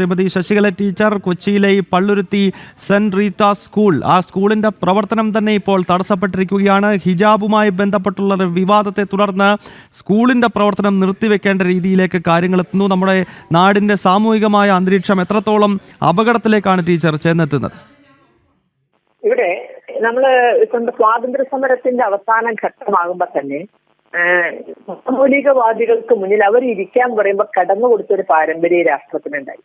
Shrimati Sasikala teacher കൊച്ചിയിലെ ഈ Palluruthy saint Reetha school. ആ സ്കൂളിന്റെ പ്രവർത്തനം തന്നെ ഇപ്പോൾ തടസ്സപ്പെട്ടിരിക്കുകയാണ്. ഹിജാബുമായി ബന്ധപ്പെട്ടുള്ള വിവാദത്തെ തുടർന്ന് സ്കൂളിന്റെ പ്രവർത്തനം നിർത്തിവെക്കേണ്ട രീതിയിലേക്ക് കാര്യങ്ങൾ എത്തുന്നു നമ്മുടെ നാടിന്റെ സാമൂഹികമായ അന്തരീക്ഷം എത്രത്തോളം അപകടത്തിലേക്കാണ് ടീച്ചർ ചെന്നെത്തുന്നത്? ഇവിടെ നമ്മൾ ഇപ്പം സ്വാതന്ത്ര്യ സമരത്തിന്റെ അവസാന ഘട്ടമാകുമ്പോ തന്നെ മൗലികവാദികൾക്ക് മുന്നിൽ അവർ ഇരിക്കാൻ പറയുമ്പോൾ കടന്നു കൊടുത്തൊരു പാരമ്പര്യ രാഷ്ട്രത്തിനുണ്ടായി.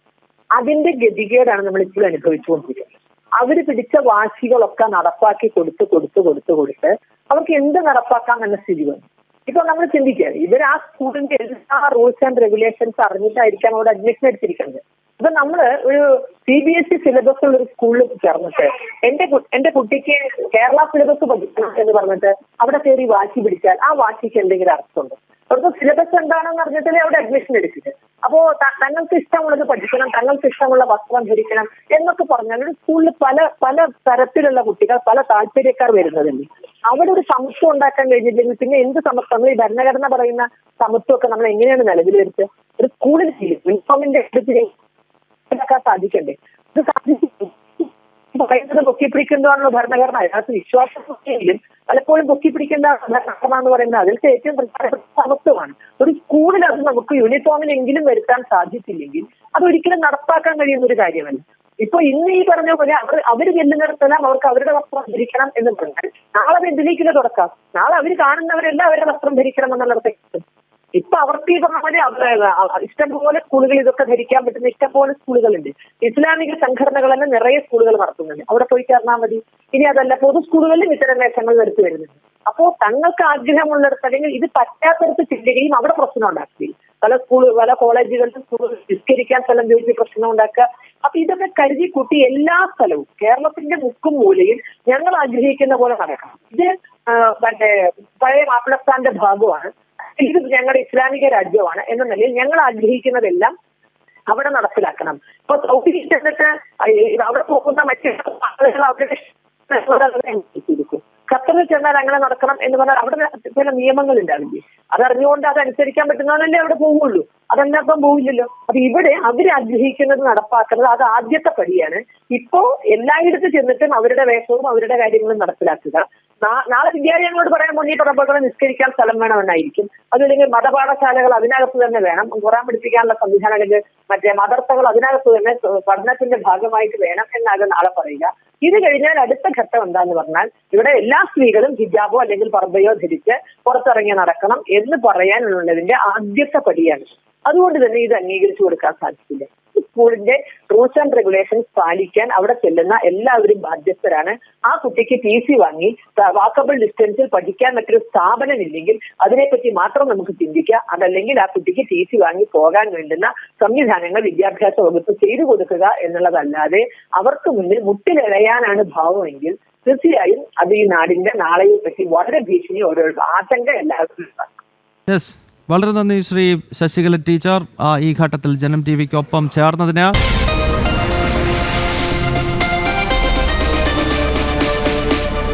അതിന്റെ ഗതികേടാണ് നമ്മൾ ഇപ്പോഴും അനുഭവിച്ചുകൊണ്ടിരിക്കുന്നത്. അവർ പിടിച്ച വാശികളൊക്കെ നടപ്പാക്കി കൊടുത്ത് കൊടുത്ത് കൊടുത്ത് കൊടുത്ത് അവർക്ക് എന്ത് നടപ്പാക്കാം എന്ന സ്ഥിതി വന്നു. ഇപ്പൊ നമ്മൾ ചിന്തിക്കുക ഇവർ ആ സ്കൂളിന്റെ എല്ലാ റൂൾസ് ആൻഡ് റെഗുലേഷൻസ് അറിഞ്ഞിട്ടായിരിക്കാം അവിടെ അഡ്മിഷൻ എടുത്തിരിക്കുന്നത്. ഇപ്പൊ നമ്മൾ ഒരു C B S E syllabus ഉള്ള ഒരു സ്കൂളിൽ ചേർന്നിട്ട് എന്റെ എന്റെ കുട്ടിക്ക് കേരള സിലബസ് പഠിക്കണം എന്ന് പറഞ്ഞിട്ട് അവിടെ കയറി വാശി പിടിച്ചാൽ ആ വാശിക്ക് എന്തെങ്കിലും അർത്ഥമുണ്ട്? അവർക്ക് സിലബസ് എന്താണെന്ന് അറിഞ്ഞിട്ടല്ലേ അവിടെ അഡ്മിഷൻ എടുക്കില്ല? അപ്പോ തങ്ങൾക്ക് ഇഷ്ടമുള്ളത് പഠിക്കണം തങ്ങൾക്ക് ഇഷ്ടമുള്ള വസ്ത്രം ധരിക്കണം എന്നൊക്കെ പറഞ്ഞാൽ ഒരു സ്കൂളിൽ പല പല തരത്തിലുള്ള കുട്ടികൾ പല താല്പര്യക്കാർ വരുന്നതല്ലേ അവിടെ ഒരു സമത്വം ഉണ്ടാക്കാൻ കഴിഞ്ഞില്ലെങ്കിൽ പിന്നെ എന്ത് സമത്വം? ഈ ഭരണഘടന പറയുന്ന സമത്വമൊക്കെ നമ്മൾ എങ്ങനെയാണ് നിലവിൽ വരുത്തുക ഒരു സ്കൂളിൽ യൂണിഫോമിന്റെ എടുത്ത് സാധിക്കണ്ടേ? ഇത് സാധിക്കും പറയുന്നത് പൊക്കിപ്പിടിക്കുന്നതാണല്ലോ ഭരണഘടന. അതിനകത്ത് വിശ്വാസമെങ്കിലും പലപ്പോഴും പൊക്കിപ്പിടിക്കുന്ന ഭരണഘടന എന്ന് പറയുന്നത് അതിലത്തെ ഏറ്റവും പ്രധാനപ്പെട്ട സമത്വമാണ്. ഒരു സ്കൂളിൽ അത് നമുക്ക് യൂണിഫോമിലെങ്കിലും വരുത്താൻ സാധിച്ചില്ലെങ്കിൽ അതൊരിക്കലും നടപ്പാക്കാൻ കഴിയുന്ന ഒരു കാര്യമല്ല. ഇപ്പൊ ഇന്ന് ഈ പറഞ്ഞ പോലെ അവർ അവർ ചെല്ലുന്നിടത്തെല്ലാം അവർക്ക് അവരുടെ വസ്ത്രം ധരിക്കണം എന്ന് പറഞ്ഞാൽ നാളെ അവർ എന്തിലേക്കില്ല തുടക്കാം. നാളെ അവർ കാണുന്നവരെല്ലാം അവരുടെ വസ്ത്രം ധരിക്കണം എന്നുള്ളിടത്തേക്ക് ഇപ്പൊ അവർക്ക് ഈ പറഞ്ഞ പോലെ ഇഷ്ടംപോലെ സ്കൂളുകൾ ഇതൊക്കെ ധരിക്കാൻ പറ്റുന്ന ഇഷ്ടംപോലെ സ്കൂളുകളുണ്ട്. ഇസ്ലാമിക സംഘടനകൾ തന്നെ നിറയെ സ്കൂളുകൾ നടത്തുന്നുണ്ട്. അവിടെ പോയി ചേർന്നാൽ മതി. ഇനി അതല്ല പൊതു സ്കൂളുകളിലും ഇത്തരം വേഷങ്ങൾ നിർത്തി വരുന്നുണ്ട്. അപ്പോ തങ്ങൾക്ക് ആഗ്രഹമുള്ളിടത്ത് അല്ലെങ്കിൽ ഇത് പറ്റാത്തടത്ത് ചിന്തിക്കുകയും അവിടെ പ്രശ്നം ഉണ്ടാക്കുകയും പല സ്കൂൾ പല കോളേജുകളിലും സ്കൂളുകൾ നിസ്കരിക്കാൻ സ്ഥലം ചോദിച്ച് പ്രശ്നം ഉണ്ടാക്കുക. അപ്പൊ ഇതൊക്കെ കരുതി കൂട്ടി എല്ലാ സ്ഥലവും കേരളത്തിന്റെ മുക്കും മൂലയിൽ ഞങ്ങൾ ആഗ്രഹിക്കുന്ന പോലെ നടക്കണം. ഇത് മറ്റേ പഴയ മാപ്പിളസ്ഥാന്റെ ഭാഗമാണ്. ഇത് ഞങ്ങളുടെ ഇസ്ലാമിക രാജ്യമാണ് എന്ന നിലയിൽ ഞങ്ങൾ ആഗ്രഹിക്കുന്നതെല്ലാം അവിടെ നടപ്പിലാക്കണം. ഇപ്പൊ സൗദി ചെന്നിട്ട് അവിടെ പോകുന്ന മറ്റു ആളുകൾ അവരുടെ ഖത്തറിൽ ചെന്നാൽ അങ്ങനെ നടക്കണം എന്ന് പറഞ്ഞാൽ അവിടെ ചില നിയമങ്ങൾ ഉണ്ടാവില്ലേ? അതറിഞ്ഞുകൊണ്ട് അത് അനുസരിക്കാൻ പറ്റുന്നതല്ലേ അവിടെ പോവുള്ളൂ. അതല്ലാപ്പം പോവില്ലല്ലോ. അപ്പൊ ഇവിടെ അവർ ആഗ്രഹിക്കുന്നത് നടപ്പാക്കുന്നത് അത് ആദ്യത്തെ പടിയാണ്. ഇപ്പോ എല്ലായിടത്തും ചെന്നിട്ടും അവരുടെ വേഷവും അവരുടെ കാര്യങ്ങളും നടപ്പിലാക്കുക. നാ- നാളെ വിദ്യാലയങ്ങളോട് പറയാൻ മുന്നേ പറമ്പുകൾ നിസ്കരിക്കാൻ സ്ഥലം വേണമെന്നായിരിക്കും. അതല്ലെങ്കിൽ മതപാഠശാലകൾ അതിനകത്ത് തന്നെ വേണം. ഖുറാൻ പഠിപ്പിക്കാനുള്ള സംവിധാനം അല്ലെങ്കിൽ മറ്റേ മദർസകൾ അതിനകത്ത് തന്നെ പഠനത്തിന്റെ ഭാഗമായിട്ട് വേണം എന്നാകും നാളെ പറയുക. ഇത് കഴിഞ്ഞാൽ അടുത്ത ഘട്ടം എന്താന്ന് പറഞ്ഞാൽ ഇവിടെ എല്ലാ സ്ത്രീകളും ഹിജാബോ അല്ലെങ്കിൽ പർദ്ദയോ ധരിച്ച് പുറത്തിറങ്ങി നടക്കണം എന്ന് പറയാനുള്ളതിന്റെ ആദ്യത്തെ പടിയാണ്. അതുകൊണ്ട് തന്നെ ഇത് അംഗീകരിച്ചു കൊടുക്കാൻ സാധിക്കില്ല സ്കൂളിന്റെ റൂൾസ് ആൻഡ് റെഗുലേഷൻസ് പാലിക്കാൻ അവിടെ ചെല്ലുന്ന എല്ലാവരും ബാധ്യസ്ഥരാണ്. ആ കുട്ടിക്ക് ടി സി വാങ്ങി വാക്കബിൾ ഡിസ്റ്റൻസിൽ പഠിക്കാൻ മറ്റൊരു സ്ഥാപനം ഇല്ലെങ്കിൽ അതിനെപ്പറ്റി മാത്രം നമുക്ക് ചിന്തിക്കാം. അതല്ലെങ്കിൽ ആ കുട്ടിക്ക് ടി സി വാങ്ങി പോകാൻ വേണ്ടുന്ന സംവിധാനങ്ങൾ വിദ്യാഭ്യാസ വകുപ്പ് ചെയ്തു കൊടുക്കുക എന്നുള്ളതല്ലാതെ അവർക്ക് മുന്നിൽ മുട്ടിലിഴയാനാണ് ഭാവമെങ്കിൽ തീർച്ചയായും അത് ഈ നാടിന്റെ നാളെയെ പറ്റി വളരെ ഭീഷണി ഓരോ ആശങ്ക എല്ലാവർക്കും വളരെ നന്ദി ശ്രീ ശശികല ടീച്ചർ. ഈ ഘട്ടത്തിൽ ജനം ടി വിക്കൊപ്പം ചേർന്നതിന്